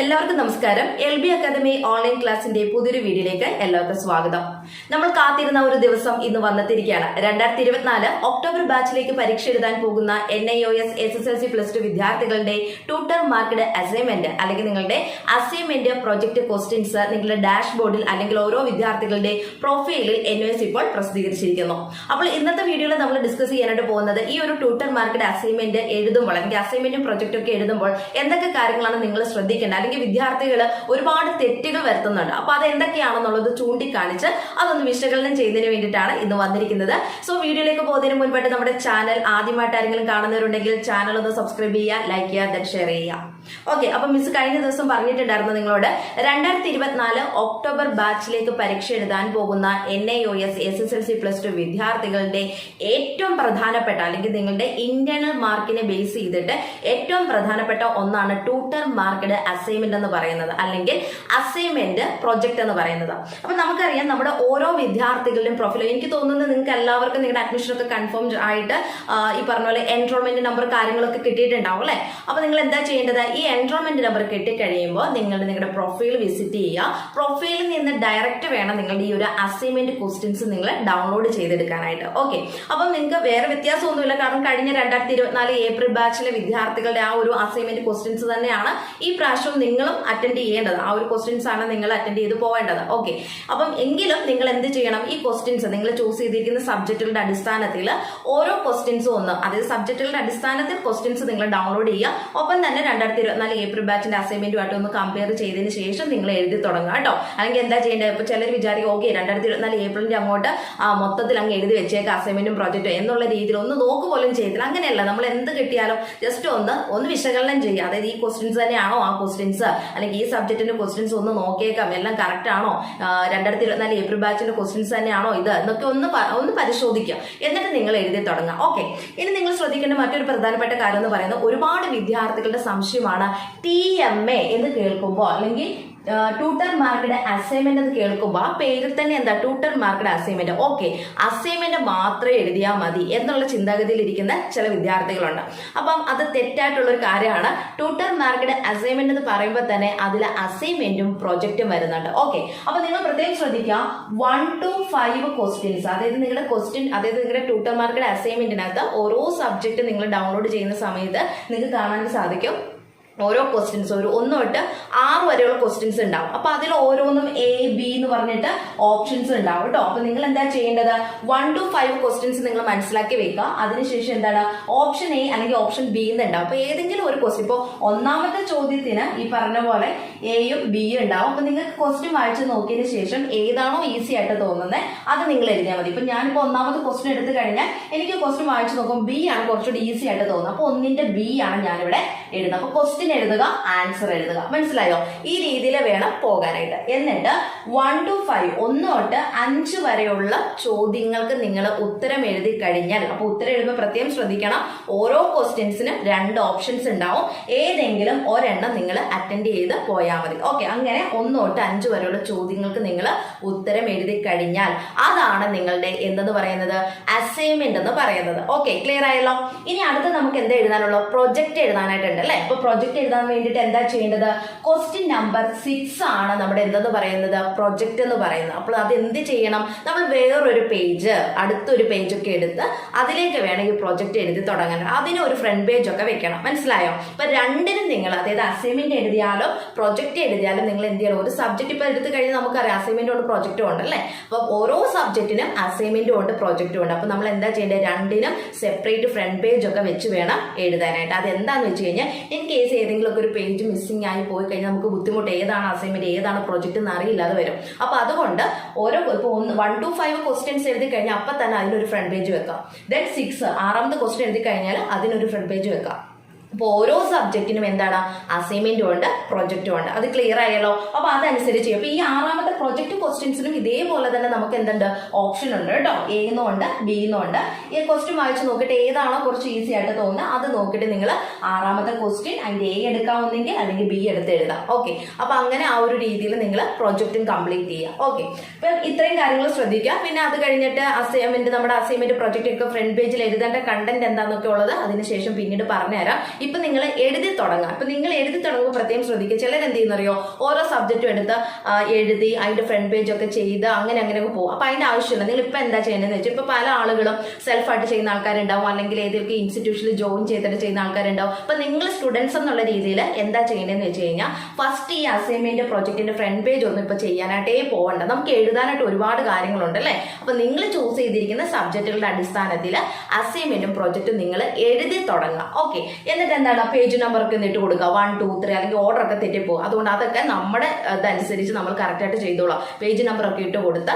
എല്ലാവർക്കും നമസ്കാരം. L B academy online ക്ലാസിന്റെ പുതിയൊരു വീഡിയോയിലേക്ക് എല്ലാവർക്കും സ്വാഗതം. നമ്മൾ കാത്തിരുന്ന ഒരു ദിവസം ഇന്ന് വന്നെത്തിയിരിക്കുകയാണ്. രണ്ടായിരത്തി ഇരുപത്തിനാല് ഒക്ടോബർ ബാച്ചിലേക്ക് പരീക്ഷ എഴുതാൻ പോകുന്ന N I O S S S L C plus two വിദ്യാർത്ഥികളുടെ ട്യൂട്ടർ മാർക്കഡ് അസൈൻമെന്റ് അല്ലെങ്കിൽ നിങ്ങളുടെ അസൈൻമെന്റ് പ്രൊജക്ട് ക്വസ്റ്റ്യൻസ് നിങ്ങളുടെ ഡാഷ്ബോർഡിൽ അല്ലെങ്കിൽ ഓരോ വിദ്യാർത്ഥികളുടെ പ്രൊഫൈലിൽ എൻ ഒ എസ് ഇപ്പോൾ പ്രസിദ്ധീകരിച്ചിരിക്കുന്നു. അപ്പോൾ ഇന്നത്തെ വീഡിയോയിൽ നമ്മൾ ഡിസ്കസ് ചെയ്യാനായിട്ട് പോകുന്നത് ഈ ഒരു ട്യൂട്ടർ മാർക്കഡ് അസൈൻമെന്റ് എഴുതുമ്പോൾ അല്ലെങ്കിൽ അസൈൻമെന്റും പ്രൊജക്റ്റും ഒക്കെ എഴുതുമ്പോൾ എന്തൊക്കെ കാര്യങ്ങളാണ് നിങ്ങൾ ശ്രദ്ധിക്കേണ്ടത്? അല്ലെങ്കിൽ വിദ്യാർത്ഥികൾ ഒരുപാട് തെറ്റുകൾ വരുത്തുന്നുണ്ട്. അപ്പൊ അത് എന്തൊക്കെയാണെന്നുള്ളത് ചൂണ്ടിക്കാണിച്ച് അതൊന്ന് വിശകലനം ചെയ്യുന്നതിന് വേണ്ടിയിട്ടാണ് ഇന്ന് വന്നിരിക്കുന്നത്. സോ വീഡിയോയിലേക്ക് പോകുന്നതിന് മുൻപായിട്ട് നമ്മുടെ ചാനൽ ആദ്യമായിട്ട് ആരെങ്കിലും കാണുന്നവരുണ്ടെങ്കിൽ ചാനൽ ഒന്ന് സബ്സ്ക്രൈബ് ചെയ്യുക ലൈക്ക് ചെയ്യുക ദെൻ ഷെയർ ചെയ്യുക. ഓക്കെ അപ്പൊ മിസ് കഴിഞ്ഞ ദിവസം പറഞ്ഞിട്ടുണ്ടായിരുന്നു നിങ്ങളോട് രണ്ടായിരത്തി ഇരുപത്തിനാല് ഒക്ടോബർ ബാച്ചിലേക്ക് പരീക്ഷ എഴുതാൻ പോകുന്ന N I O S S S L C plus two വിദ്യാർത്ഥികളുടെ ഏറ്റവും പ്രധാനപ്പെട്ട അല്ലെങ്കിൽ നിങ്ങളുടെ ഇന്റേണൽ മാർക്കിനെ ബേസ് ചെയ്തിട്ട് ഏറ്റവും പ്രധാനപ്പെട്ട ഒന്നാണ് ട്യൂട്ടർ മാർക്കഡ് അസൈൻമെന്റ് എന്ന് പറയുന്നത്. അല്ലെങ്കിൽ അസൈൻമെന്റ് പ്രൊജക്ട് എന്ന് പറയുന്നത്. അപ്പൊ നമുക്കറിയാം നമ്മുടെ ഓരോ വിദ്യാർത്ഥികളുടെയും പ്രൊഫൈൽ എനിക്ക് തോന്നുന്നത് നിങ്ങൾക്ക് എല്ലാവർക്കും നിങ്ങളുടെ അഡ്മിഷൻ ഒക്കെ കൺഫേം ആയിട്ട് ഈ പറഞ്ഞ പോലെ എൻറോൾമെന്റ് നമ്പർ കാര്യങ്ങളൊക്കെ കിട്ടിയിട്ടുണ്ടാവും അല്ലെ? അപ്പൊ നിങ്ങൾ എന്താ ചെയ്യേണ്ടത്? ഈ എൻറോൾമെന്റ് നമ്പർ കിട്ടിക്കഴിയുമ്പോൾ നിങ്ങൾ നിങ്ങളുടെ പ്രൊഫൈൽ വിസിറ്റ് ചെയ്യുക. പ്രൊഫൈലിൽ നിന്ന് ഡയറക്റ്റ് വേണം നിങ്ങളുടെ ഈ ഒരു അസൈൻമെന്റ് ക്വസ്റ്റ്യൻസ് നിങ്ങൾ ഡൗൺലോഡ് ചെയ്തെടുക്കാനായിട്ട്. ഓക്കെ അപ്പം നിങ്ങൾക്ക് വേറെ വ്യത്യാസമൊന്നുമില്ല. കാരണം കഴിഞ്ഞ രണ്ടായിരത്തി ഇരുപത്തിനാല് ഏപ്രിൽ ബാച്ചിലെ വിദ്യാർത്ഥികളുടെ ആ ഒരു അസൈൻമെന്റ് ക്വസ്റ്റ്യൻസ് തന്നെയാണ് ഈ പ്രാവശ്യവും നിങ്ങളും അറ്റൻഡ് ചെയ്യേണ്ടത്. ആ ഒരു ക്വസ്റ്റ്യൻസ് ആണ് നിങ്ങൾ അറ്റൻഡ് ചെയ്ത് പോവേണ്ടത്. ഓക്കെ അപ്പം എങ്കിലും നിങ്ങൾ എന്ത് ചെയ്യണം? ഈ ക്വസ്റ്റ്യൻസ് നിങ്ങൾ ചൂസ് ചെയ്തിരിക്കുന്ന സബ്ജക്റ്റുകളുടെ അടിസ്ഥാനത്തിൽ ഓരോ ക്വസ്റ്റ്യൻസും ഒന്ന് അതായത് സബ്ജക്റ്റുകളുടെ അടിസ്ഥാനത്തിൽ ക്വസ്റ്റ്യൻസ് നിങ്ങൾ ഡൗൺലോഡ് ചെയ്യുക. ഒപ്പം തന്നെ രണ്ടായിരത്തി ഇരുപത്തിനാല് ഏപ്രിൽ ബാച്ചിന്റെ അസൈൻമെന്റുമായിട്ട് ഒന്ന് കമ്പയർ ചെയ്തതിന് ശേഷം നിങ്ങൾ എഴുതി തുടങ്ങുക കേട്ടോ. അല്ലെങ്കിൽ എന്താ ചെയ്യേണ്ടത്? ഇപ്പൊ ചിലർ വിചാരിക്കും ഓക്കെ രണ്ടായിരത്തി ഇരുപത്തിനാല് ഏപ്രിലിന്റെ അങ്ങോട്ട് മൊത്തത്തിൽ അങ്ങ് എഴുതി വെച്ചേക്ക് അസൈൻമെന്റും പ്രോജക്റ്റും എന്നുള്ള രീതിയിൽ ഒന്ന് നോക്ക് പോലും ചെയ്തില്ല. അങ്ങനെയല്ല. നമ്മൾ എന്ത് കിട്ടിയാലും ജസ്റ്റ് ഒന്ന് ഒന്ന് വിശകലനം ചെയ്യുക. അതായത് ഈ ക്വസ്റ്റ്യൻസ് തന്നെയാണോ ആ ക്വസ്റ്റ്യൻസ് അല്ലെങ്കിൽ ഈ സബ്ജക്റ്റിന്റെ ക്വസ്റ്റ്യൻസ് ഒന്ന് നോക്കിയേക്കാം. എല്ലാം കറക്റ്റ് ആണോ? രണ്ടായിരത്തി ഇരുപത്തിനാല് ഏപ്രിൽ ബാച്ചിന്റെ ക്വസ്റ്റ്യൻസ് തന്നെയാണോ ഇത്? എന്നൊക്കെ ഒന്ന് ഒന്ന് പരിശോധിക്കുക എന്നിട്ട് നിങ്ങൾ എഴുതി തുടങ്ങാം. ഓക്കെ ഇനി നിങ്ങൾ ശ്രദ്ധിക്കേണ്ട മറ്റൊരു പ്രധാനപ്പെട്ട കാര്യം എന്ന് പറയുന്നത് ഒരുപാട് വിദ്യാർത്ഥികളുടെ സംശയമാണ് ടി എം എ എന്ന് കേൾക്കുമ്പോൾ അല്ലെങ്കിൽ ട്യൂട്ടർ അസൈൻമെന്റ് എന്ന് കേൾക്കുമ്പോൾ ആ പേരിൽ തന്നെ എന്താ? ട്യൂട്ടർ അസൈൻമെന്റ് ഓക്കെ അസൈൻമെന്റ് മാത്രമേ എഴുതിയാൽ മതി എന്നുള്ള ചിന്താഗതിയിൽ ഇരിക്കുന്ന ചില വിദ്യാർത്ഥികളുണ്ട്. അപ്പം അത് തെറ്റായിട്ടുള്ള ഒരു കാര്യമാണ്. ട്യൂട്ടർ അസൈൻമെന്റ് എന്ന് പറയുമ്പോൾ തന്നെ അതിൽ അസൈൻമെന്റും പ്രൊജക്റ്റും വരുന്നുണ്ട്. ഓക്കെ അപ്പൊ നിങ്ങൾ പ്രത്യേകം ശ്രദ്ധിക്കുക. വൺ ടു ഫൈവ് ക്വസ്റ്റ്യൻസ് അതായത് നിങ്ങളുടെ ക്വസ്റ്റ്യൻ അതായത് നിങ്ങളുടെ ട്യൂട്ടർ അസൈൻമെന്റിനകത്ത് ഓരോ സബ്ജക്റ്റ് നിങ്ങൾ ഡൗൺലോഡ് ചെയ്യുന്ന സമയത്ത് നിങ്ങൾക്ക് കാണാൻ സാധിക്കും. ഓരോ ക്വസ്റ്റ്യൻസ് ഒരു ഒന്ന് തൊട്ട് ആറ് വരെയുള്ള ക്വസ്റ്റ്യൻസ് ഉണ്ടാവും. അപ്പൊ അതിൽ ഓരോന്നും എ ബി എന്ന് പറഞ്ഞിട്ട് ഓപ്ഷൻസ് ഉണ്ടാവും കേട്ടോ. അപ്പൊ നിങ്ങൾ എന്താ ചെയ്യേണ്ടത്? വൺ ടു ഫൈവ് ക്വസ്റ്റ്യൻസ് നിങ്ങൾ മനസ്സിലാക്കി വെക്കുക. അതിനുശേഷം എന്താണ്? ഓപ്ഷൻ എ അല്ലെങ്കിൽ ഓപ്ഷൻ ബി എന്ന് ഉണ്ടാവും. അപ്പൊ ഏതെങ്കിലും ഒരു ക്വസ്റ്റ്യൻ ഇപ്പോൾ ഒന്നാമത്തെ ചോദ്യത്തിന് ഈ പറഞ്ഞ പോലെ എയും ബിയും ഉണ്ടാവും. അപ്പൊ നിങ്ങൾക്ക് ക്വസ്റ്റ്യൻ വായിച്ച് നോക്കിയതിന് ശേഷം ഏതാണോ ഈസി ആയിട്ട് തോന്നുന്നത് അത് നിങ്ങൾ എഴുതിയാൽ മതി. ഇപ്പൊ ഞാനിപ്പോ ഒന്നാമത്തെ ക്വസ്റ്റ്യൻ എടുത്തു കഴിഞ്ഞാൽ എനിക്ക് ക്വസ്റ്റ്യൻ വായിച്ച് നോക്കുമ്പോൾ ബി ആണ് കുറച്ചുകൂടി ഈസി ആയിട്ട് തോന്നുന്നത്. അപ്പൊ ഒന്നിന്റെ ബി ആണ് ഞാനിവിടെ എഴുതുന്നത് അപ്പൊ ക്വസ്റ്റ്യൻ എഴുതുക ആൻസർ എഴുതുക. മനസ്സിലായോ? ഈ രീതിയിൽ വേണം പോകാനായിട്ട്. എന്നിട്ട് വൺ ടു ഫൈവ് ഒന്ന് തൊട്ട് അഞ്ച് വരെയുള്ള ചോദ്യങ്ങൾക്ക് നിങ്ങൾ ഉത്തരം എഴുതി കഴിഞ്ഞാൽ അപ്പൊ ഉത്തരം എഴുതുമ്പോൾ പ്രത്യേകം ശ്രദ്ധിക്കണം. ഓരോ ക്വസ്റ്റ്യൻസിനും രണ്ട് ഓപ്ഷൻസ് ഉണ്ടാവും. ഏതെങ്കിലും ഒരെണ്ണം നിങ്ങൾ അറ്റൻഡ് ചെയ്ത് പോയാൽ മതി. ഓക്കെ അങ്ങനെ ഒന്ന് തൊട്ട് അഞ്ച് വരെയുള്ള ചോദ്യങ്ങൾക്ക് നിങ്ങൾ ഉത്തരം എഴുതി കഴിഞ്ഞാൽ അതാണ് നിങ്ങളുടെ എന്തെന്ന് പറയുന്നത്? അസൈൻമെന്റ് എന്ന് പറയുന്നത്. ഓക്കെ ക്ലിയർ ആയല്ലോ? ഇനി അടുത്ത് നമുക്ക് എന്താ എഴുതാനുള്ളൂ? പ്രൊജക്ട് എഴുതാനായിട്ടുണ്ട് അല്ലെ? ഇപ്പൊ പ്രൊജക്ട് എഴുതാൻ വേണ്ടിയിട്ട് എന്താ ചെയ്യേണ്ടത്? ക്വസ്റ്റ്യൻ നമ്പർ സിക്സ് ആണ് നമ്മുടെ എന്തെന്ന് പറയുന്നത്? പ്രൊജക്ട് എന്ന് പറയുന്നത്. അപ്പോൾ അത് എന്ത് ചെയ്യണം? നമ്മൾ വേറൊരു പേജ് അടുത്തൊരു പേജ് ഒക്കെ എടുത്ത് അതിലേക്ക് വേണമെങ്കിൽ പ്രൊജക്റ്റ് എഴുതി തുടങ്ങണം അതിന് ഒരു ഫ്രണ്ട് പേജ് ഒക്കെ വെക്കണം. മനസ്സിലായോ? ഇപ്പൊ രണ്ടിനും നിങ്ങൾ അതായത് അസൈൻമെന്റ് എഴുതിയാലോ പ്രൊജക്ട് എഴുതിയാലും നിങ്ങൾ എന്ത് ചെയ്യണം? ഒരു സബ്ജക്ട് ഇപ്പൊ എടുത്തു കഴിഞ്ഞാൽ നമുക്കറിയാം അസൈൻമെന്റ് ഉണ്ട് പ്രൊജക്റ്റും ഉണ്ട് അല്ലേ? അപ്പൊ ഓരോ സബ്ജക്റ്റിനും അസൈൻമെന്റും ഉണ്ട് പ്രൊജക്റ്റും ഉണ്ട്. അപ്പൊ നമ്മൾ എന്താ ചെയ്യേണ്ടത്? രണ്ടിനും സെപ്പറേറ്റ് ഫ്രണ്ട് പേജ് ഒക്കെ വെച്ച് വേണം എഴുതാനായിട്ട്. അത് എന്താന്ന് വെച്ച് കഴിഞ്ഞാൽ ഇൻ കേസ് ഏതെങ്കിലും ഒക്കെ ഒരു പേജ് മിസ്സിംഗ് ആയി പോയി കഴിഞ്ഞാൽ നമുക്ക് ബുദ്ധിമുട്ട് ഏതാണ് അസൈൻമെന്റ് ഏതാണ് പ്രൊജക്റ്റ് എന്ന് അറിയില്ലാതെ വരും. അപ്പൊ അതുകൊണ്ട് ഓരോ ഇപ്പൊ ഒന്ന് വൺ ടു ഫൈവ് ക്വസ്റ്റ്യൻസ് എഴുതി കഴിഞ്ഞാൽ അപ്പൊ തന്നെ അതിനൊരു ഫ്രണ്ട് പേജ് വെക്കാം. ദെൻ സിക്സ് ആറാമത് ക്വസ്റ്റ്യൻ എഴുതി കഴിഞ്ഞാൽ അതിനൊരു ഫ്രണ്ട് പേജ് വെക്കാം. അപ്പോൾ ഓരോ സബ്ജക്റ്റിനും എന്താണ് അസൈൻമെന്റും ഉണ്ട് പ്രൊജക്റ്റും ഉണ്ട്. അത് ക്ലിയർ ആയല്ലോ? അപ്പോൾ അതനുസരിച്ച് അപ്പോൾ ഈ ആറാമത്തെ പ്രൊജക്റ്റ് ക്വസ്റ്റ്യൻസിനും ഇതേപോലെ തന്നെ നമുക്ക് എന്തുണ്ട്? ഓപ്ഷൻ ഉണ്ട് കേട്ടോ. എ എന്നുണ്ട് ബി എന്നുണ്ട് ഈ ക്വസ്റ്റ്യൻ വായിച്ച് നോക്കിയിട്ട് ഏതാണോ കുറച്ച് ഈസി ആയിട്ട് തോന്നുന്നത് അത് നോക്കിയിട്ട് നിങ്ങൾ ആറാമത്തെ ക്വസ്റ്റ്യൻ അതിന്റെ എ എടുക്കാവുന്നെങ്കിൽ അല്ലെങ്കിൽ ബി എടുത്ത് എഴുതാം. ഓക്കെ അപ്പോൾ അങ്ങനെ ആ ഒരു രീതിയിൽ നിങ്ങൾ പ്രൊജക്റ്റും കംപ്ലീറ്റ് ചെയ്യുക. ഓക്കെ അപ്പോൾ ഇത്രയും കാര്യങ്ങൾ ശ്രദ്ധിക്കുക. പിന്നെ അത് കഴിഞ്ഞിട്ട് അസൈൻമെന്റ് നമ്മുടെ അസൈൻമെന്റ് പ്രൊജക്റ്റ് ഒക്കെ ഫ്രണ്ട് പേജിൽ എഴുതേണ്ട കണ്ടന്റ് എന്താണെന്നൊക്കെ ഉള്ളത് അതിനുശേഷം പിന്നീട് പറഞ്ഞുതരാം. ഇപ്പൊ നിങ്ങൾ എഴുതി തുടങ്ങാം. ഇപ്പൊ നിങ്ങൾ എഴുതി തുടങ്ങുമ്പോൾ പ്രത്യേകം ശ്രദ്ധിക്കുക. ചിലർ എന്ത് ചെയ്യുന്നറിയോ ഓരോ സബ്ജക്റ്റും എടുത്ത് എഴുതി അതിന്റെ ഫ്രണ്ട് പേജ് ഒക്കെ ചെയ്ത് അങ്ങനെ അങ്ങനെ ഒക്കെ പോകും അപ്പൊ അതിന്റെ ആവശ്യമില്ല. നിങ്ങൾ ഇപ്പൊ എന്താ ചെയ്യേണ്ടതെന്ന് വെച്ചാൽ ഇപ്പൊ പല ആളുകളും സെൽഫായിട്ട് ചെയ്യുന്ന ആൾക്കാരുണ്ടാവും. അല്ലെങ്കിൽ ഏതൊക്കെ ഇൻസ്റ്റിറ്റ്യൂഷനിൽ ജോയിൻ ചെയ്തിട്ട് ചെയ്യുന്ന ആൾക്കാരുണ്ടാവും. അപ്പൊ നിങ്ങൾ സ്റ്റുഡൻസ് എന്നുള്ള രീതിയിൽ എന്താ ചെയ്യേണ്ടതെന്ന് വെച്ച് കഴിഞ്ഞാൽ ഫസ്റ്റ് ഈ അസൈൻമെന്റ് പ്രോജക്റ്റിന്റെ ഫ്രണ്ട് പേജ് ഒന്നും ഇപ്പൊ ചെയ്യാനായിട്ടേ പോകണ്ട. നമുക്ക് എഴുതാനായിട്ട് ഒരുപാട് കാര്യങ്ങളുണ്ട് അല്ലേ? അപ്പൊ നിങ്ങൾ ചൂസ് ചെയ്തിരിക്കുന്ന സബ്ജക്റ്റുകളുടെ അടിസ്ഥാനത്തിൽ അസൈൻമെന്റും പ്രോജക്റ്റും നിങ്ങൾ എഴുതി തുടങ്ങുക ഓക്കെ എന്നിട്ട് എന്താണ് പേജ് നമ്പർ ഒക്കെ ഇട്ട് കൊടുക്കുക. വൺ ടു ത്രീ അല്ലെങ്കിൽ ഓർഡർ ഒക്കെ തെറ്റിപ്പോകും അതുകൊണ്ട് അതൊക്കെ നമ്മുടെ ഇതനുസരിച്ച് നമ്മൾ കറക്റ്റായിട്ട് ചെയ്തോളാം. പേജ് നമ്പർ ഒക്കെ ഇട്ട് കൊടുത്ത്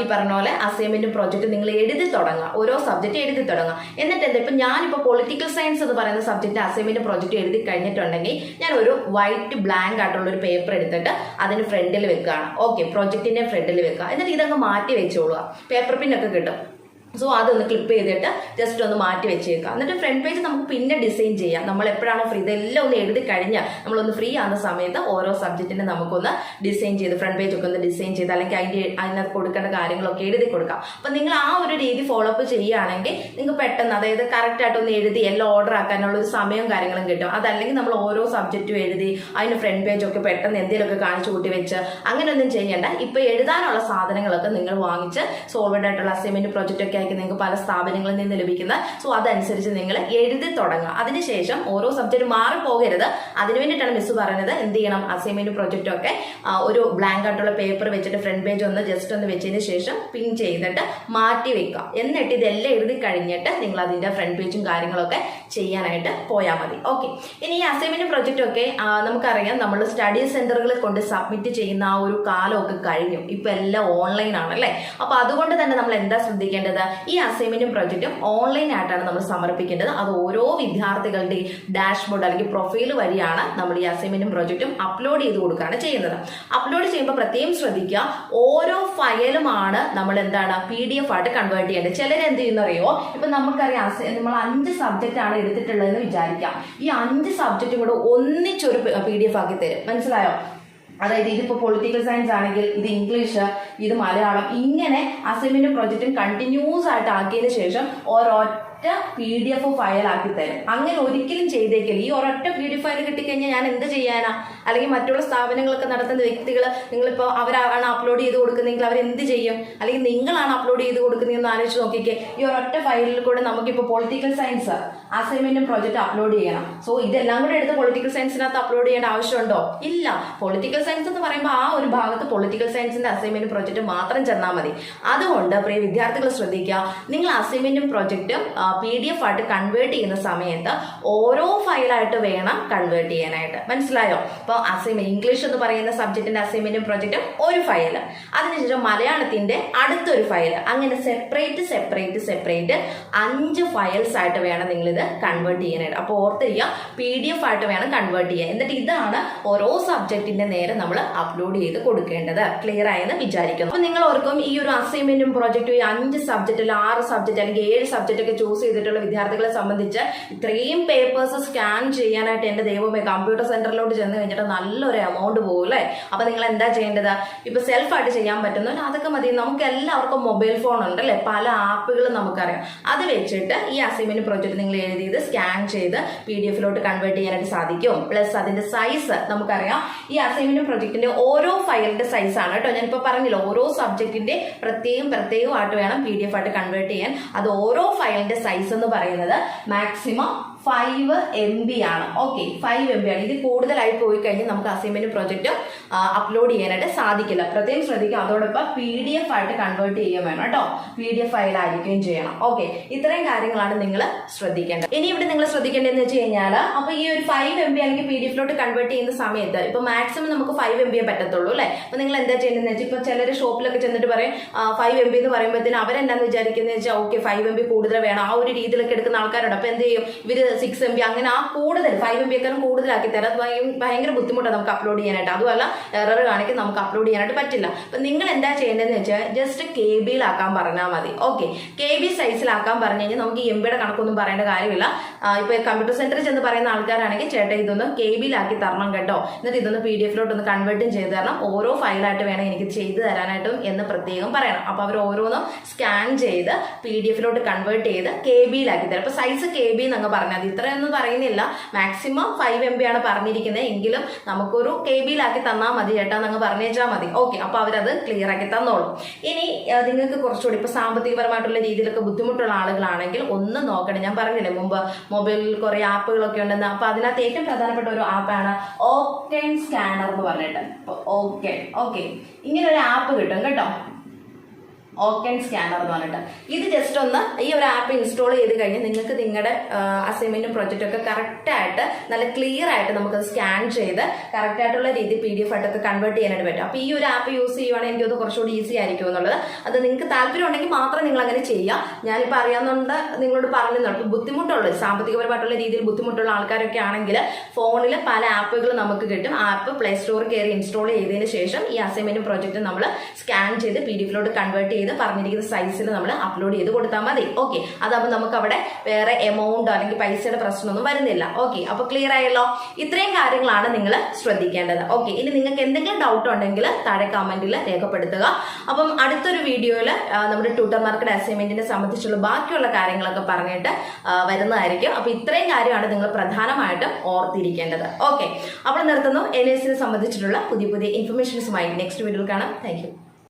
ഈ പറഞ്ഞ പോലെ അസൈൻമെന്റും പ്രോജക്റ്റ് നിങ്ങൾ എഴുതി തുടങ്ങുക. ഓരോ സബ്ജക്റ്റ് എഴുതി തുടങ്ങുക. എന്നിട്ട് എന്താ ഇപ്പൊ ഞാനിപ്പോൾ പൊളിറ്റിക്കൽ സയൻസ് എന്ന് പറയുന്ന സബ്ജക്റ്റ് അസൈൻമെന്റ് പ്രോജക്റ്റ് എഴുതി കഴിഞ്ഞിട്ടുണ്ടെങ്കിൽ ഞാൻ ഒരു വൈറ്റ് ബ്ലാങ്ക് ആയിട്ടുള്ള ഒരു പേപ്പർ എടുത്തിട്ട് അതിന് ഫ്രണ്ടിൽ വെക്കുകയാണ്. ഓക്കെ പ്രൊജക്റ്റിന്റെ ഫ്രണ്ടിൽ വെക്കുക. എന്നിട്ട് ഇതങ്ങ് മാറ്റി വെച്ചോളുക. പേപ്പർ പിന്നൊക്കെ കിട്ടും. സോ അതൊന്ന് ക്ലിപ്പ് ചെയ്തിട്ട് ജസ്റ്റ് ഒന്ന് മാറ്റി വെച്ചേക്കാം. എന്നിട്ട് ഫ്രണ്ട് പേജ് നമുക്ക് പിന്നെ ഡിസൈൻ ചെയ്യാം. നമ്മൾ എപ്പോഴാണോ ഫ്രീ ഇതെല്ലാം ഒന്ന് എഴുതി കഴിഞ്ഞാൽ നമ്മളൊന്ന് ഫ്രീ ആകുന്ന സമയത്ത് ഓരോ സബ്ജക്റ്റിനെ നമുക്കൊന്ന് ഡിസൈൻ ചെയ്ത് ഫ്രണ്ട് പേജ് ഒക്കെ ഒന്ന് ഡിസൈൻ ചെയ്ത് അല്ലെങ്കിൽ അതിന്റെ അതിനകത്ത് കൊടുക്കേണ്ട കാര്യങ്ങളൊക്കെ എഴുതി കൊടുക്കാം. അപ്പം നിങ്ങൾ ആ ഒരു രീതി ഫോളോ അപ്പ് ചെയ്യുകയാണെങ്കിൽ നിങ്ങൾക്ക് പെട്ടെന്ന് അതായത് കറക്റ്റായിട്ട് ഒന്ന് എഴുതി എല്ലാം ഓർഡർ ആക്കാനുള്ള ഒരു സമയവും കാര്യങ്ങളും കിട്ടും. അതല്ലെങ്കിൽ നമ്മൾ ഓരോ സബ്ജക്റ്റും എഴുതി അതിന് ഫ്രണ്ട് പേജ് ഒക്കെ പെട്ടെന്ന് എന്തെങ്കിലുമൊക്കെ കാണിച്ചു കൂട്ടി വെച്ച് അങ്ങനെയൊന്നും ചെയ്യേണ്ട. ഇപ്പൊ എഴുതാനുള്ള സാധനങ്ങളൊക്കെ നിങ്ങൾ വാങ്ങിച്ച് സോൾവഡ് ആയിട്ടുള്ള അസൈൻമെന്റ് പ്രോജക്റ്റ് ഒക്കെ ആയിരിക്കും നിങ്ങൾക്ക് പല സ്ഥാപനങ്ങളിൽ നിന്ന് ലഭിക്കുന്ന സോ അതനുസരിച്ച് നിങ്ങൾ എഴുതി തുടങ്ങുക. അതിനുശേഷം ഓരോ സബ്ജക്റ്റ് മാറി പോകരുത്. അതിനു വേണ്ടിയിട്ടാണ് മിസ് പറയുന്നത്. എന്ത് ചെയ്യണം? അസൈൻമെന്റ് പ്രൊജക്റ്റ് ഒക്കെ ഒരു ബ്ലാങ്ക് ആയിട്ടുള്ള പേപ്പർ വെച്ചിട്ട് ഫ്രണ്ട് പേജ് ഒന്ന് ജസ്റ്റ് ഒന്ന് വെച്ചതിന് ശേഷം പിൻ ചെയ്തിട്ട് മാറ്റി വെക്കുക. എന്നിട്ട് ഇതെല്ലാം എഴുതി കഴിഞ്ഞിട്ട് നിങ്ങൾ അതിന്റെ ഫ്രണ്ട് പേജും കാര്യങ്ങളൊക്കെ ചെയ്യാനായിട്ട് പോയാൽ മതി. ഓക്കെ ഇനി ഈ അസൈൻമെന്റ് പ്രൊജക്റ്റ് ഒക്കെ നമുക്കറിയാം നമ്മൾ സ്റ്റഡി സെന്ററുകളിൽ കൊണ്ട് സബ്മിറ്റ് ചെയ്യുന്ന ആ ഒരു കാലമൊക്കെ കഴിഞ്ഞു. ഇപ്പൊ എല്ലാം ഓൺലൈൻ ആണ് അല്ലേ അപ്പൊ അതുകൊണ്ട് തന്നെ നമ്മൾ എന്താ ശ്രദ്ധിക്കേണ്ടത്? ഈ അസൈൻമെന്റും പ്രൊജക്റ്റും ഓൺലൈൻ ആയിട്ടാണ് നമ്മൾ സമർപ്പിക്കേണ്ടത്. അത് ഓരോ വിദ്യാർത്ഥികളുടെ ഡാഷ്ബോർഡ് അല്ലെങ്കിൽ പ്രൊഫൈൽ വഴിയാണ് നമ്മൾ ഈ അസൈൻമെന്റും പ്രൊജക്റ്റും അപ്ലോഡ് ചെയ്ത് കൊടുക്കുകയാണ് ചെയ്യുന്നത്. അപ്ലോഡ് ചെയ്യുമ്പോൾ പ്രത്യേകം ശ്രദ്ധിക്കുക. ഓരോ ഫയലുമാണ് നമ്മൾ എന്താണ് പി ഡി എഫ് ആയിട്ട് കൺവേർട്ട് ചെയ്യേണ്ടത്. ചിലർ എന്ത് ചെയ്യുന്നറിയോ ഇപ്പൊ നമുക്കറിയാം നമ്മൾ അഞ്ച് സബ്ജക്റ്റ് ആണ് എടുത്തിട്ടുള്ളതെന്ന് വിചാരിക്കാം. ഈ അഞ്ച് സബ്ജക്റ്റും കൂടെ ഒന്നിച്ചൊരു പി ഡി എഫ് ആക്കി തരും. മനസ്സിലായോ? അതായത് ഇതിപ്പോ പൊളിറ്റിക്കൽ സയൻസ് ആണെങ്കിൽ ഇത് ഇംഗ്ലീഷ് ഇത് മലയാളം ഇങ്ങനെ അസൈൻമെന്റും പ്രൊജക്റ്റും കണ്ടിന്യൂസ് ആയിട്ട് ആക്കിയതിനു ശേഷം ഒരൊറ്റ പി ഡി എഫ് ഫയൽ ആക്കി തരും. അങ്ങനെ ഒരിക്കലും ചെയ്തേക്കില്ല. ഈ ഒരൊറ്റ പി ഡി എഫ് ഫയൽ കിട്ടിക്കഴിഞ്ഞാൽ ഞാൻ എന്ത് ചെയ്യാനാ? അല്ലെങ്കിൽ മറ്റുള്ള സ്ഥാപനങ്ങളൊക്കെ നടത്തുന്ന വ്യക്തികൾ നിങ്ങളിപ്പോൾ അവരാണ് അപ്ലോഡ് ചെയ്ത് കൊടുക്കുന്നതെങ്കിൽ അവർ എന്ത് ചെയ്യും? അല്ലെങ്കിൽ നിങ്ങളാണ് അപ്ലോഡ് ചെയ്ത് കൊടുക്കുന്നതെന്ന് ആലോചിച്ച് നോക്കിക്കേ. ഈ ഒരൊറ്റ ഫയലിൽ കൂടെ നമുക്കിപ്പോൾ പൊളിറ്റിക്കൽ സയൻസ് അസൈൻമെന്റും പ്രോജക്റ്റ് അപ്ലോഡ് ചെയ്യണം. സോ ഇതെല്ലാം കൂടെ എടുത്ത് പൊളിറ്റിക്കൽ സയൻസിനകത്ത് അപ്ലോഡ് ചെയ്യേണ്ട ആവശ്യമുണ്ടോ? ഇല്ല. പൊളിറ്റിക്കൽ സയൻസ് എന്ന് പറയുമ്പോൾ ആ ഒരു ഭാഗത്ത് പൊളിറ്റിക്കൽ സയൻസിന്റെ അസൈൻമെന്റ് പ്രോജക്റ്റ് മാത്രം ചെന്നാൽ മതി. അതുകൊണ്ട് പ്രിയ വിദ്യാർത്ഥികൾ ശ്രദ്ധിക്കുക. നിങ്ങൾ അസൈൻമെന്റും പ്രോജക്റ്റും പി ഡി എഫ് ആയിട്ട് കൺവേർട്ട് ചെയ്യുന്ന സമയത്ത് ഓരോ ഫയലായിട്ട് വേണം കൺവേർട്ട് ചെയ്യാനായിട്ട്. മനസ്സിലായോ? അപ്പോൾ അസൈൻമെന്റ് ഇംഗ്ലീഷ് എന്ന് പറയുന്ന സബ്ജക്റ്റിന്റെ അസൈൻമെന്റും പ്രൊജക്റ്റും ഒരു ഫയൽ അതിനുശേഷം മലയാളത്തിന്റെ അടുത്തൊരു ഫയൽ അങ്ങനെ സെപ്പറേറ്റ് സെപ്പറേറ്റ് സെപ്പറേറ്റ് അഞ്ച് ഫയൽസ് ആയിട്ട് വേണം നിങ്ങൾ ഇത് കൺവേർട്ട് ചെയ്യാനായിട്ട് അപ്പോൾ ഓർത്തിരിക്കുക പി ഡി എഫ് ആയിട്ട് വേണം കൺവേർട്ട് ചെയ്യാൻ. എന്നിട്ട് ഇതാണ് ഓരോ സബ്ജക്റ്റിന്റെ നേരെ നമ്മൾ അപ്ലോഡ് ചെയ്ത് കൊടുക്കേണ്ടത്. ക്ലിയർ ആയെന്ന് വിചാരിക്കുന്നു. അപ്പോൾ നിങ്ങൾ ഓർക്കും ഈ ഒരു അസൈൻമെന്റും പ്രൊജക്റ്റും ഈ അഞ്ച് സബ്ജക്റ്റിൽ ആറ് സബ്ജക്റ്റ് അല്ലെങ്കിൽ ഏഴ് സബ്ജക്റ്റ് ഒക്കെ ചൂസ് ചെയ്തിട്ടുള്ള വിദ്യാർത്ഥികളെ സംബന്ധിച്ച് ഇത്രയും പേപ്പേഴ്സ് സ്കാൻ ചെയ്യാനായിട്ട് എന്റെ ദൈവമേ കമ്പ്യൂട്ടർ സെന്ററിലോട്ട് ചെന്ന് കഴിഞ്ഞിട്ട് നല്ലൊരു എമൗണ്ട് പോകും അല്ലേ? അപ്പൊ നിങ്ങൾ എന്താ ചെയ്യേണ്ടത്? ഇപ്പൊ സെൽഫായിട്ട് ചെയ്യാൻ പറ്റുന്നു അതൊക്കെ മതി. നമുക്ക് എല്ലാവർക്കും മൊബൈൽ ഫോൺ ഉണ്ട് അല്ലെ? പല ആപ്പുകളും നമുക്കറിയാം. അത് വെച്ചിട്ട് ഈ അസൈൻമെന്റ് പ്രോജക്റ്റ് നിങ്ങൾ എഴുതിയത് സ്കാൻ ചെയ്ത് പി ഡി എഫിലോട്ട് കൺവേർട്ട് ചെയ്യാനായിട്ട് സാധിക്കും. പ്ലസ് അതിന്റെ സൈസ് നമുക്കറിയാം. ഈ അസൈൻമെന്റ് പ്രോജക്റ്റിന്റെ ഓരോ ഫയലിന്റെ സൈസ് ആണ് കേട്ടോ. ഞാനിപ്പോ പറഞ്ഞില്ല ഓരോ സബ്ജക്റ്റിന്റെ പ്രത്യേകം പ്രത്യേകമായിട്ട് വേണം പി ഡി എഫ് ആയിട്ട് കൺവേർട്ട് ചെയ്യാൻ. അത് ഓരോ ഫയലിന്റെ സൈസ് എന്ന് പറയുന്നത് മാക്സിമം ഫൈവ് എം ബി ആണ്. ഓക്കെ ഫൈവ് എം ബി ആണ്. ഇത് കൂടുതലായി പോയി കഴിഞ്ഞാൽ നമുക്ക് അസൈൻമെന്റ് പ്രൊജക്റ്റ് അപ്ലോഡ് ചെയ്യാനായിട്ട് സാധിക്കില്ല. പ്രത്യേകം ശ്രദ്ധിക്കുക. അതോടൊപ്പം പി ഡി എഫ് ആയിട്ട് കൺവേർട്ട് ചെയ്യുകയും വേണം കേട്ടോ. പി ഡി എഫ് ഫയലായിരിക്കുകയും ചെയ്യണം. ഓക്കെ ഇത്രയും കാര്യങ്ങളാണ് നിങ്ങൾ ശ്രദ്ധിക്കേണ്ടത്. ഇനി ഇവിടെ നിങ്ങൾ ശ്രദ്ധിക്കേണ്ടതെന്ന് വെച്ച് കഴിഞ്ഞാൽ അപ്പോൾ ഈ ഒരു ഫൈവ് എം ബി അല്ലെങ്കിൽ പി ഡി എഫിലോട്ട് കൺവേർട്ട് ചെയ്യുന്ന സമയത്ത് ഇപ്പൊ മാക്സിമം നമുക്ക് ഫൈവ് എം ബി പറ്റത്തുള്ളൂ അല്ലേ? അപ്പോൾ നിങ്ങൾ എന്താ ചെയ്യുന്നതെന്ന് വെച്ചാൽ ഇപ്പൊ ചിലർ ഷോപ്പിലൊക്കെ ചെന്നിട്ട് പറയും ഫൈവ് എം ബി എന്ന് പറയുമ്പോഴത്തേന് അവരെന്താന്ന് വിചാരിക്കുന്നത് വെച്ചാൽ ഓക്കെ ഫൈവ് എം ബി കൂടുതൽ വേണം. ആ ഒരു രീതിയിലൊക്കെ എടുക്കുന്ന ആൾക്കാരുണ്ട്. അപ്പോൾ എന്ത് ചെയ്യും? ഇവർ സിക്സ് എം ബി അങ്ങനെ ആ കൂടുതൽ ഫൈവ് എം ബി ഒക്കെ കൂടുതലാക്കി തരാം. ഭയങ്കര ബുദ്ധിമുട്ടാണ് നമുക്ക് അപ്ലോഡ് ചെയ്യാനായിട്ട്. അതുമല്ല എറർ കാണിക്കും നമുക്ക് അപ്ലോഡ് ചെയ്യാനായിട്ട് പറ്റില്ല. അപ്പൊ നിങ്ങൾ എന്താ ചെയ്യേണ്ടതെന്ന് വെച്ചാൽ ജസ്റ്റ് കെ ബിയിലാക്കാൻ പറഞ്ഞാൽ മതി. ഓക്കെ കെ ബി സൈസിലാക്കാൻ പറഞ്ഞു കഴിഞ്ഞാൽ നമുക്ക് എം ബിയുടെ കണക്കൊന്നും പറയേണ്ട കാര്യമില്ല. ഇപ്പൊ കമ്പ്യൂട്ടർ സെന്ററിൽ ചെന്ന് പറയുന്ന ആൾക്കാരാണെങ്കിൽ ചേട്ടാ ഇതൊന്ന് കെ ബിയിലാക്കി തരണം കേട്ടോ. എന്നിട്ട് ഇതൊന്ന് പി ഡി എഫിലോട്ട് ഒന്ന് കൺവേർട്ടും ചെയ്ത് തരണം. ഓരോ ഫയലായിട്ട് വേണം എനിക്ക് ചെയ്തു തരാനായിട്ടും എന്ന് പ്രത്യേകം പറയണം. അപ്പൊ അവർ ഓരോന്നും സ്കാൻ ചെയ്ത് പി ഡി എഫിലോട്ട് കൺവേർട്ട് ചെയ്ത് കെ ബിയിലാക്കി തരാം. അപ്പൊ സൈസ് കെ ബി എന്നങ്ങ് പറഞ്ഞാൽ മതി ഇത്രയൊന്നും പറയുന്നില്ല. മാക്സിമം ഫൈവ് എം ബി ആണ് പറഞ്ഞിരിക്കുന്നത് എങ്കിലും നമുക്കൊരു കെ ബിയിലാക്കി തന്നാൽ മതി ചേട്ടാ എന്നങ്ങ് പറഞ്ഞേച്ചാൽ മതി. ഓക്കെ അപ്പോൾ അവരത് ക്ലിയർ ആക്കി തന്നോളും. ഇനി നിങ്ങൾക്ക് കുറച്ചുകൂടി ഇപ്പോൾ സാമ്പത്തികപരമായിട്ടുള്ള രീതിയിലൊക്കെ ബുദ്ധിമുട്ടുള്ള ആളുകളാണെങ്കിൽ ഒന്ന് നോക്കണം ഞാൻ പറഞ്ഞില്ലേ മുമ്പ് മൊബൈലിൽ കുറേ ആപ്പുകളൊക്കെ ഉണ്ടെന്ന്. അപ്പോൾ അതിനകത്ത് ഏറ്റവും പ്രധാനപ്പെട്ട ഒരു ആപ്പാണ് ഓക്കൻ സ്കാനർ എന്ന് പറഞ്ഞിട്ട്. ഓക്കെ ഓക്കെ ഇങ്ങനെ ഒരു ആപ്പ് കിട്ടും കേട്ടോ. ഓക്കൻ സ്കാനർ എന്ന് പറഞ്ഞിട്ട്. ഇത് ജസ്റ്റ് ഒന്ന് ഈ ഒരു ആപ്പ് ഇൻസ്റ്റാൾ ചെയ്ത് കഴിഞ്ഞ് നിങ്ങൾക്ക് നിങ്ങളുടെ അസൈൻമെന്റും പ്രൊജക്റ്റും ഒക്കെ കറക്റ്റായിട്ട് നല്ല ക്ലിയർ ആയിട്ട് നമുക്ക് സ്കാൻ ചെയ്ത് കറക്റ്റായിട്ടുള്ള രീതി പി ഡി എഫ് ആയിട്ടൊക്കെ കൺവേർട്ട് ചെയ്യാനായിട്ട് പറ്റും. അപ്പോൾ ഈ ഒരു ആപ്പ് യൂസ് ചെയ്യുവാണെങ്കിൽ എനിക്കത് കുറച്ചുകൂടി ഈസി ആയിരിക്കും എന്നുള്ളത്. അത് നിങ്ങൾക്ക് താല്പര്യം ഉണ്ടെങ്കിൽ മാത്രം നിങ്ങൾ അങ്ങനെ ചെയ്യാം. ഞാനിപ്പോൾ അറിയാവുന്നതുകൊണ്ട് നിങ്ങളോട് പറഞ്ഞു ഇപ്പോൾ ബുദ്ധിമുട്ടുള്ള സാമ്പത്തികപരമായിട്ടുള്ള രീതിയിൽ ബുദ്ധിമുട്ടുള്ള ആൾക്കാരൊക്കെ ആണെങ്കിൽ ഫോണിൽ പല ആപ്പുകൾ നമുക്ക് കിട്ടും. ആപ്പ് പ്ലേ സ്റ്റോറിൽ കയറി ഇൻസ്റ്റാൾ ചെയ്തതിന് ശേഷം ഈ അസൈൻമെന്റും പ്രൊജക്റ്റും നമ്മൾ സ്കാൻ ചെയ്ത് പി ഡി എഫിലോട്ട് കൺവേർട്ട് ചെയ്ത് പറഞ്ഞിരിക്കുന്ന സൈസിൽ നമ്മൾ അപ്ലോഡ് ചെയ്ത് കൊടുത്താൽ മതി. ഓക്കെ അതാകുമ്പോൾ നമുക്ക് അവിടെ വേറെ എമൗണ്ടോ അല്ലെങ്കിൽ പൈസയുടെ പ്രശ്നമൊന്നും വരുന്നില്ല. ഓക്കെ അപ്പോൾ ക്ലിയർ ആയല്ലോ? ഇത്രയും കാര്യങ്ങളാണ് നിങ്ങൾ ശ്രദ്ധിക്കേണ്ടത്. ഓക്കെ ഇനി നിങ്ങൾക്ക് എന്തെങ്കിലും ഡൗട്ട് ഉണ്ടെങ്കിൽ താഴെ കമന്റിൽ രേഖപ്പെടുത്തുക. അപ്പം അടുത്തൊരു വീഡിയോയിൽ നമ്മുടെ ട്യൂട്ടർ മാർക്കറ്റ് അസൈൻമെന്റിനെ സംബന്ധിച്ചുള്ള ബാക്കിയുള്ള കാര്യങ്ങളൊക്കെ പറഞ്ഞിട്ട് വരുന്നതായിരിക്കും. അപ്പോൾ ഇത്രയും കാര്യമാണ് നിങ്ങൾ പ്രധാനമായിട്ടും ഓർത്തിരിക്കേണ്ടത്. ഓക്കെ അപ്പോൾ നിർത്തുന്നു. എൻ എസിനെ സംബന്ധിച്ചിട്ടുള്ള പുതിയ പുതിയ ഇൻഫർമേഷൻസുമായി നെക്സ്റ്റ് വീഡിയോയിൽ കാണാം. താങ്ക്